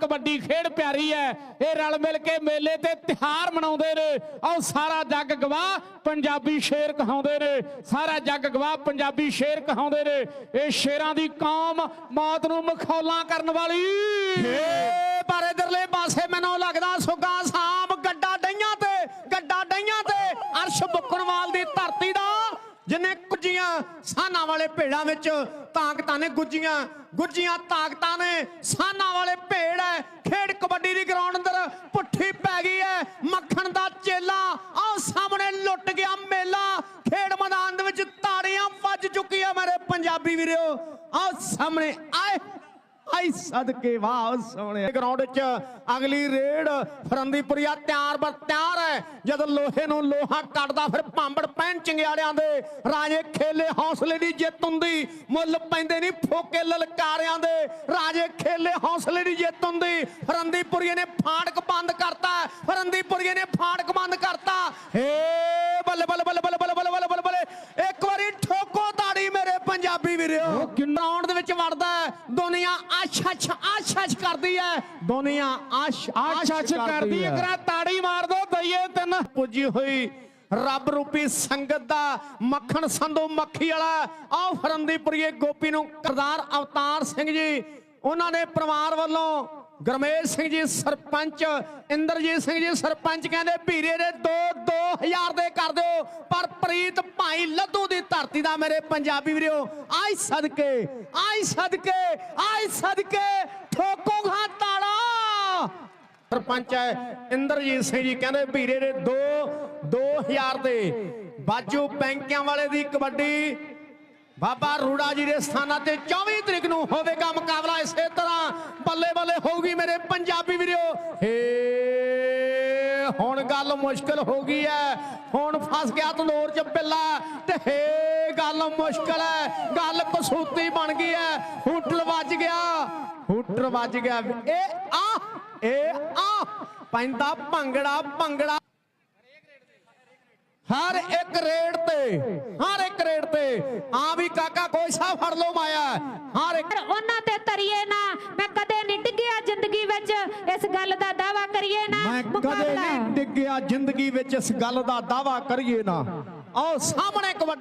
ਕਬੱਡੀ ਖੇਡ ਪਿਆਰੀ ਹੈ। ਇਹ ਰਲ ਮਿਲ ਕੇ ਮੇਲੇ ਤੇ ਤਿਹਾਰ ਮਨਾਉਂਦੇ ਨੇ। ਆਓ ਸਾਰਾ ਜੱਗ ਗਵਾਹ ਪੰਜਾਬੀ ਸ਼ੇਰ ਕਹਾਉਂਦੇ ਨੇ। ਸਾਰਾ ਜੱਗ ਗਵਾਹ ਪੰਜਾਬੀ ਸ਼ੇਰ ਕਹਾਉਂਦੇ ਨੇ। ਇਹ ਸ਼ੇਰਾਂ ਦੀ ਕੌਮ ਮੌਤ ਨੂੰ ਮਖੌਲਾਂ ਕਰਨ ਵਾਲੀ। ਏ ਪਰ ਇਧਰਲੇ ਪਾਸੇ ਮੈਨੂੰ ਲੱਗਦਾ ਸੁਗਾ ਸਾਮ ਗੱਡਾ ਡਈਆਂ ਤੇ, ਗੱਡਾ ਡਈਆਂ ਤੇ ਅਰਸ਼ ਬੁੱਕਣਵਾਲ ਦੀ ਧਰਤੀ ਦਾ, ਜਿਨੇ ਗੁੱਜੀਆਂ ਸਾਨਾ ਵਾਲੇ ਭੇੜਾਂ ਵਿੱਚ ਤਾਕਤਾਂ ਨੇ ਗੁੱਜੀਆਂ। ਗੁੱਜੀਆਂ ਤਾਕਤਾਂ ਨੇ ਸਾਨਾ ਵਾਲੇ ਭੇੜ ਹੈ ਖੇਡ ਕਬੱਡੀ ਦੀ ਗਰਾਊਂਡ ਅੰਦਰ ਪੁੱਠੀ ਪੈ ਗਈ ਹੈ ਮੱਖਣ ਦਾ ਚੇਲਾ ਆਹ ਸਾਹਮਣੇ ਲੁੱਟ ਗਿਆ ਮੇਲਾ। ਖੇਡ ਮੈਦਾਨ ਦੇ ਵਿੱਚ ਤਾੜੀਆਂ ਵੱਜ ਚੁੱਕੀਆਂ ਮੇਰੇ ਪੰਜਾਬੀ ਵੀਰੋ। ਆਹ ਸਾਹਮਣੇ ਆਏ ਆਈ ਸਦਕੇ ਵਾਹ ਸੋਹਣਿਆ ਗਰਾਊਂਡ 'ਚ ਅਗਲੀ ਰੇਡ ਫਰੰਦੀਪੁਰੀਆ ਤਿਆਰ ਬਰ ਤਿਆਰ ਹੈ। ਜਦ ਲੋਹੇ ਨੂੰ ਲੋਹਾ ਕੱਟਦਾ ਫਿਰ ਭਾਂਬੜ ਪੈਣ ਚੰਗਿਆੜਿਆਂ ਦੇ ਰਾਜੇ ਖੇਲੇ ਹੌਸਲੇ ਦੀ ਜਿੱਤ ਹੁੰਦੀ। ਮੁੱਲ ਪੈਂਦੇ ਨਹੀਂ ਫੋਕੇ ਲਲਕਾਰਿਆਂ ਦੇ। ਰਾਜੇ ਖੇਲੇ ਹੌਸਲੇ ਦੀ ਜਿੱਤ ਹੁੰਦੀ। ਫਰੰਦੀਪੁਰੀਏ ਨੇ ਫਾਟਕ ਬੰਦ ਕਰਤਾ। ਫਰੰਦੀਪੁਰੀਏ ਨੇ ਫਾਟਕ ਬੰਦ ਕਰਤਾ। ਹੇ ਬੱਲੇ ਬੱਲੇ ਬੱਲੇ ਬੱਲੇ ਬੱਲੇ ਬੱਲੇ ਬੱਲੇ ਇੱਕ ਵਾਰੀ ਠੋਕੋ ਤਾੜੀ ਮੇਰੇ ਪੰਜਾਬੀ ਵੀਰੋ। ਗਰਾਊਂਡ ਦੇ ਵਿੱਚ ਵੜ ਦੁਨੀਆ ਆਛ ਆਛ ਕਰਦੀ ਹੈ ਦੁਨੀਆ ਆਛ ਆਛ ਕਰਦੀ ਹੈ ਕਰਾ ਤਾੜੀ ਮਾਰ ਦੋ ਦਈਏ ਤਿੰਨ। ਪੁੱਜੀ ਹੋਈ ਰੱਬ ਰੂਪੀ ਸੰਗਤ ਦਾ ਮੱਖਣ ਸੰਧੂ ਮੱਖੀ ਵਾਲਾ। ਆਹ ਫਰੰਦੀਪੁਰੀਏ ਗੋਪੀ ਨੂੰ ਕਰਦਾਰ ਅਵਤਾਰ ਸਿੰਘ ਜੀ ਉਹਨਾਂ ਦੇ ਪਰਿਵਾਰ ਵੱਲੋਂ ਗਰਮੇਸ਼ ਸਿੰਘ ਜੀ ਸਰਪੰਚ, ਇੰਦਰਜੀਤ ਸਿੰਘ ਜੀ ਸਰਪੰਚ ਕਹਿੰਦੇ ਭੀਰੇ ਦੇ 2 2000 ਦੇ ਕਰ ਦਿਓ। ਪਰ ਪ੍ਰੀਤ ਭਾਈ ਲੱਧੂ ਦੀ ਧਰਤੀ ਦਾ ਮੇਰੇ ਪੰਜਾਬੀ ਵੀਰੋ, ਆਈ ਸਦਕੇ ਆਈ ਸਦਕੇ ਆਈ ਸਦਕੇ, ਠੋਕੋ ਘਾ ਤਾੜਾ ਸਰਪੰਚ ਹੈ, ਇੰਦਰਜੀਤ ਸਿੰਘ ਜੀ ਕਹਿੰਦੇ ਭੀਰੇ ਦੇ 2 2000 ਦੇ। ਬਾਜੂ ਬੈਂਕਿਆਂ ਵਾਲੇ ਦੀ ਕਬੱਡੀ, ਬਾਬਾ ਰੂੜਾ ਜੀ ਦੇ ਸਥਾਨਾਂ ਤੇ 24 ਤਰੀਕ ਨੂੰ ਹੋਵੇ ਮੁਕਾਬਲਾ ਇਸੇ ਤਰ੍ਹਾਂ ਬੱਲੇ ਬੱਲੇ ਹੋਊਗੀ ਮੇਰੇ ਪੰਜਾਬੀ ਵੀਰੋ ਹੇ, ਹੁਣ ਗੱਲ ਮੁਸ਼ਕਲ ਹੋ ਗਈ ਹੈ ਹੁਣ ਫਸ ਗਿਆ ਤੰਦੂਰ ਚ ਬਿੱਲਾ। ਤੇ ਹੇ, ਗੱਲ ਮੁਸ਼ਕਲ ਹੈ ਗੱਲ ਕਸੂਤੀ ਬਣ ਗਈ ਹੈ ਹੂਟਰ ਵੱਜ ਗਿਆ। ਹੂਟਰ ਵੱਜ ਗਿਆ। ਇਹ ਆ ਇਹ ਆ। ਪੈਂਦਾ ਭੰਗੜਾ ਭੰਗੜਾ। ਹਰ ਇੱਕ ਰੇਡ ਤੇ, ਹਰ ਇੱਕ ਰੇਡ ਤੇ। ਆ ਵੀ ਕਾਕਾ ਕੋਈ ਸਾ ਫੜ ਲੋ ਮਾਇਆ। ਹਰ ਇੱਕ ਉਹਨਾਂ ਤੇ ਤਰੀਏ ਨਾ ਇਸ ਗੱਲ ਦਾ ਦਾਵਾ ਕਰੀਏ ਨਾ ਮੈਂ ਕਦੇ ਨਹੀਂ ਡਿੱਗਿਆ ਜ਼ਿੰਦਗੀ ਵਿੱਚ ਇਸ ਗੱਲ ਦਾ ਦਾਵਾ ਕਰੀਏ ਨਾ। ਆਓ ਸਾਹਮਣੇ